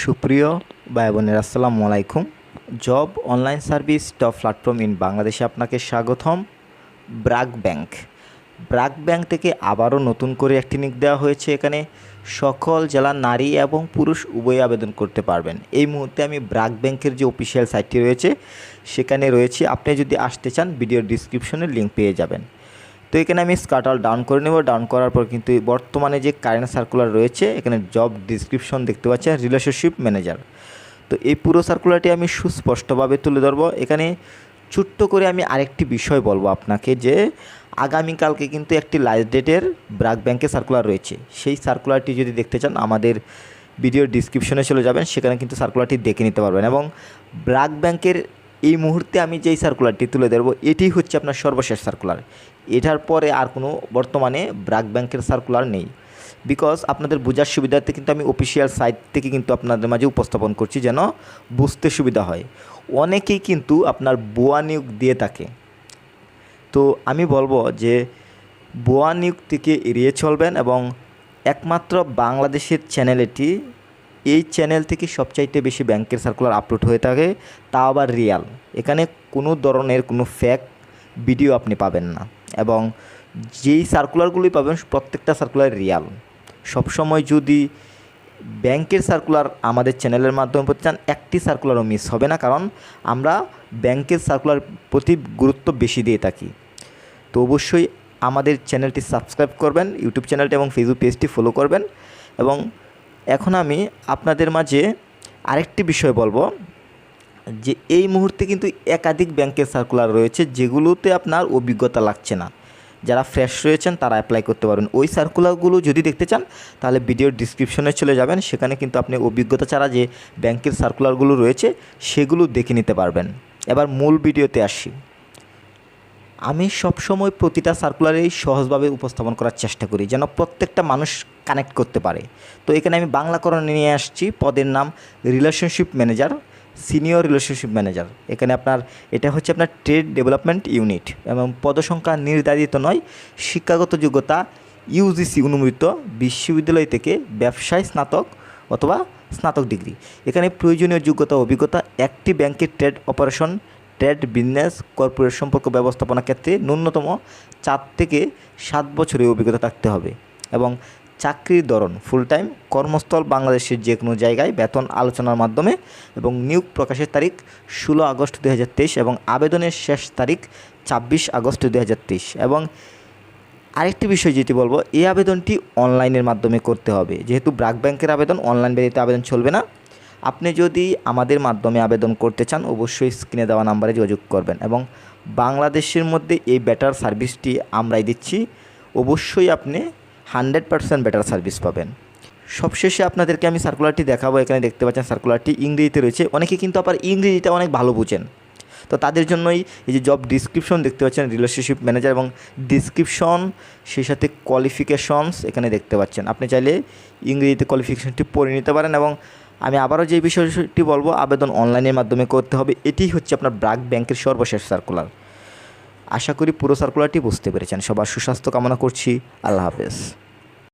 সুপ্রিয় ভাই বোনের, আসসালামু আলাইকুম। Job online service top platform in বাংলাদেশে আপনাকে স্বাগতম। ব্রাক ব্যাংক। ব্রাক ব্যাংক থেকে আবারও নতুন করে একটি নিক দেওয়া হয়েছে। এখানে সকল জেলা নারী এবং পুরুষ উভয় আবেদন করতে পারবেন। এই মুহূর্তে আমি ব্রাক ব্যাংকের যে অফিসিয়াল সাইটটি রয়েছে, সেখানে রয়েছে। আপনি যদি আসতে চান, ভিডিওর ডিসক্রিপশনে লিঙ্ক পেয়ে যাবেন। তো এখানে আমি স্কাটাল ডাউন করে নেব। ডাউন করার পর কিন্তু বর্তমানে যে কারেন্ট সার্কুলার রয়েছে, এখানে জব ডিসক্রিপশন দেখতে পাচ্ছেন রিলেশনশিপ ম্যানেজার তো এই পুরো সার্কুলারটি আমি সুস্পষ্টভাবে তুলে ধরবো। এখানে ছোট্ট করে আমি আরেকটি বিষয় বলব আপনাকে যে, আগামীকালকে কিন্তু একটি লাস্ট ডেটের ব্রাক ব্যাংকে সার্কুলার রয়েছে। সেই সার্কুলারটি যদি দেখতে চান, আমাদের ভিডিওর ডিসক্রিপশনে চলে যাবেন। সেখানে কিন্তু সার্কুলারটি দেখে নিতে পারবেন এবং ব্রাক ব্যাংকের এই মুহূর্তে আমি যেই সার্কুলারটি তুলে ধরবো, এটি হচ্ছে আপনার সর্বশেষ সার্কুলার এটার পরে আর কোনো বর্তমানে ব্রাক ব্যাংকের সার্কুলার নেই। বিকজ আপনাদের বোঝার সুবিধার্থে কিন্তু আমি অফিসিয়াল সাইট থেকে কিন্তু আপনাদের মাঝে উপস্থাপন করছি যেন বুঝতে সুবিধা হয়। অনেকেই কিন্তু আপনার বোয়া নিয়োগ দিয়ে থাকে। তো আমি বলব যে বোয়া নিয়োগ থেকে এড়িয়ে চলবেন এবং একমাত্র বাংলাদেশের চ্যানেল এটি এই চ্যানেল থেকে সবচাইতে বেশি ব্যাংকের সার্কুলার আপলোড হয়ে থাকে, তা আবার রিয়াল এখানে কোনো ধরনের কোনো ফ্যাক ভিডিও আপনি পাবেন না। এবং যেই সার্কুলারগুলি পাবেন, প্রত্যেকটা সার্কুলার রিয়াল সবসময় যদি ব্যাংকের সার্কুলার আমাদের চ্যানেলের মাধ্যমে পড়তে চান, একটি সার্কুলারও মিস হবে না, কারণ আমরা ব্যাংকের সার্কুলার প্রতি গুরুত্ব বেশি দিয়ে থাকি। তো অবশ্যই আমাদের চ্যানেলটি সাবস্ক্রাইব করবেন ইউটিউব চ্যানেলটি এবং ফেসবুক পেজটি ফলো করবেন এবং এখন আমি আপনাদের মাঝে আরেকটি বিষয় বলব, যে এই মুহূর্তে কিন্তু একাধিক ব্যাংকের সার্কুলার রয়েছে, যেগুলোতে আপনার অভিজ্ঞতা লাগছে না। যারা ফ্রেশ রয়েছেন, তারা অ্যাপ্লাই করতে পারবেন। ওই সার্কুলারগুলো যদি দেখতে চান, তাহলে ভিডিওর ডিসক্রিপশনে চলে যাবেন। সেখানে কিন্তু আপনি অভিজ্ঞতা ছাড়া যে ব্যাংকের সার্কুলারগুলো রয়েছে, সেগুলো দেখে নিতে পারবেন। এবার মূল ভিডিওতে আসি। আমি সবসময় প্রতিটা সার্কুলারেই সহজভাবে উপস্থাপন করার চেষ্টা করি, যেন প্রত্যেকটা মানুষ কানেক্ট করতে পারে। তো এখানে আমি বাংলাকরণে নিয়ে আসছি, পদের নাম relationship manager senior relationship manager এখানে আপনার, এটা হচ্ছে আপনার ট্রেড ডেভেলপমেন্ট ইউনিট এবং পদসংখ্যা নির্ধারিত নয়, শিক্ষাগত যোগ্যতা ইউজিসি অনুমোদিত বিশ্ববিদ্যালয় থেকে ব্যবসায় স্নাতক অথবা স্নাতক ডিগ্রি। এখানে প্রয়োজনীয় যোগ্যতা, অভিজ্ঞতা, একটি ব্যাংকের trade operation trade business corporate সম্পর্ক ব্যবস্থাপনা ক্ষেত্রে ন্যূনতম চার থেকে সাত বছরের অভিজ্ঞতা থাকতে হবে এবং চাকরির ধরন ফুল টাইম কর্মস্থল বাংলাদেশের যে কোনো জায়গায় বেতন আলোচনার মাধ্যমে এবং নিয়োগ প্রকাশের তারিখ ষোলো আগস্ট দুই হাজার তেইশ এবং আবেদনের শেষ তারিখ ছাব্বিশ আগস্ট দুহাজার তেইশ এবং আরেকটি বিষয় যেটি বলব, এই আবেদনটি অনলাইনের মাধ্যমে করতে হবে। যেহেতু ব্রাক ব্যাংকের আবেদন অনলাইন ব্যতীত আবেদন চলবে না। আপনি যদি আমাদের মাধ্যমে আবেদন করতে চান, অবশ্যই স্ক্রিনে দেওয়া নাম্বারে যোগাযোগ করবেন এবং বাংলাদেশের মধ্যে এই বেটার সার্ভিসটি আমরাই দিচ্ছি। অবশ্যই আপনি হান্ড্রেড পার্সেন্ট বেটার সার্ভিস পাবেন। সবশেষে আপনাদেরকে আমি সার্কুলারটি দেখাবো, এখানে দেখতে পাচ্ছেন সার্কুলারটি ইংরেজিতে রয়েছে। অনেকে কিন্তু আবার ইংরেজিটা অনেক ভালো বুঝেন। তো তাদের জন্যই এই যে জব ডিসক্রিপশন দেখতে পাচ্ছেন রিলেশনশিপ ম্যানেজার এবং ডিসক্রিপশন সেই সাথে কোয়ালিফিকেশনস এখানে দেখতে পাচ্ছেন। আপনি চাইলে ইংরেজিতে কোয়ালিফিকেশনটি পড়ে নিতে পারেন এবং আমি আবারও যে বিষয়টি বলব, আবেদন অনলাইনের মাধ্যমে করতে হবে। এটি হচ্ছে আপনার ব্রাক ব্যাংকের সর্বশেষ সার্কুলার আশা করি পুরো সার্কুলারটি বুঝতে পেরেছেন। সবার সুস্বাস্থ্য কামনা করছি। আল্লাহ হাফেজ।